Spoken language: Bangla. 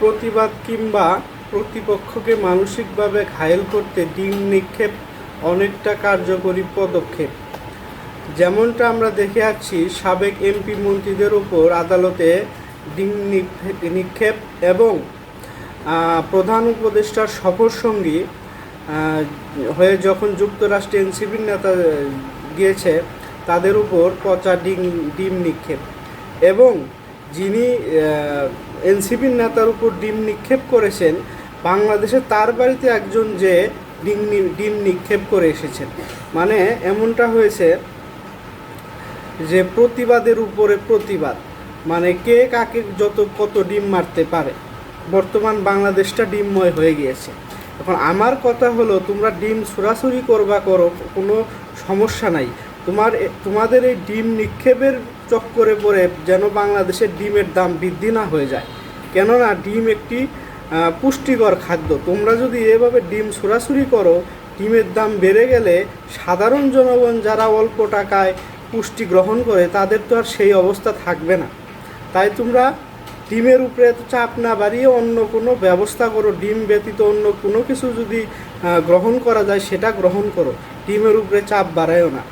প্রতিবাদ কিংবা প্রতিপক্ষকে মানসিকভাবে ঘায়েল করতে ডিম নিক্ষেপ অনেকটা কার্যকরী পদক্ষেপ। যেমনটা আমরা দেখে আসছি, সাবেক এমপি মন্ত্রীদের উপর আদালতে ডিম নিক্ষে- নিক্ষেপ এবং প্রধান উপদেষ্টার সফর সঙ্গী হয়ে যখন যুক্তরাষ্ট্রে এনসিপির নেতা গিয়েছে, তাদের উপর পচা ডিম ডিম নিক্ষেপ। এবং যিনি এনসিপির নেতার উপর ডিম নিক্ষেপ করেছেন। বাংলাদেশে তার বাড়িতে একজন যে ডিম ডিম নিক্ষেপ করে এসেছেন। মানে এমনটা হয়েছে যে প্রতিবাদের উপরে প্রতিবাদ। মানে কে কাকে যত, কত ডিম মারতে পারে। বর্তমান বাংলাদেশটা ডিমময় হয়ে গিয়েছে। এখন আমার কথা হলো, তোমরা ডিম ছুরাছুরি করবা করো, কোনো সমস্যা নাই। তোমার তোমাদের এই ডিম নিক্ষেপের চক্করে পড়ে যেন বাংলাদেশের ডিমের দাম বৃদ্ধি না হয়ে যায়। কেননা ডিম একটি পুষ্টিকর খাদ্য। তোমরা যদি এভাবে ডিম ছুরাছুরি করো, ডিমের দাম বেড়ে গেলে সাধারণ জনগণ যারা অল্প টাকায় পুষ্টি গ্রহণ করে, তাদের তো আর সেই অবস্থা থাকবে না। তাই তোমরা ডিমের উপরে চাপ না বাড়িয়ে অন্য কোনো ব্যবস্থা করো। ডিম ব্যতীত অন্য কোনো কিছু যদি গ্রহণ করা যায়, সেটা গ্রহণ করো। ডিমের উপরে চাপ বাড়ায়ও না।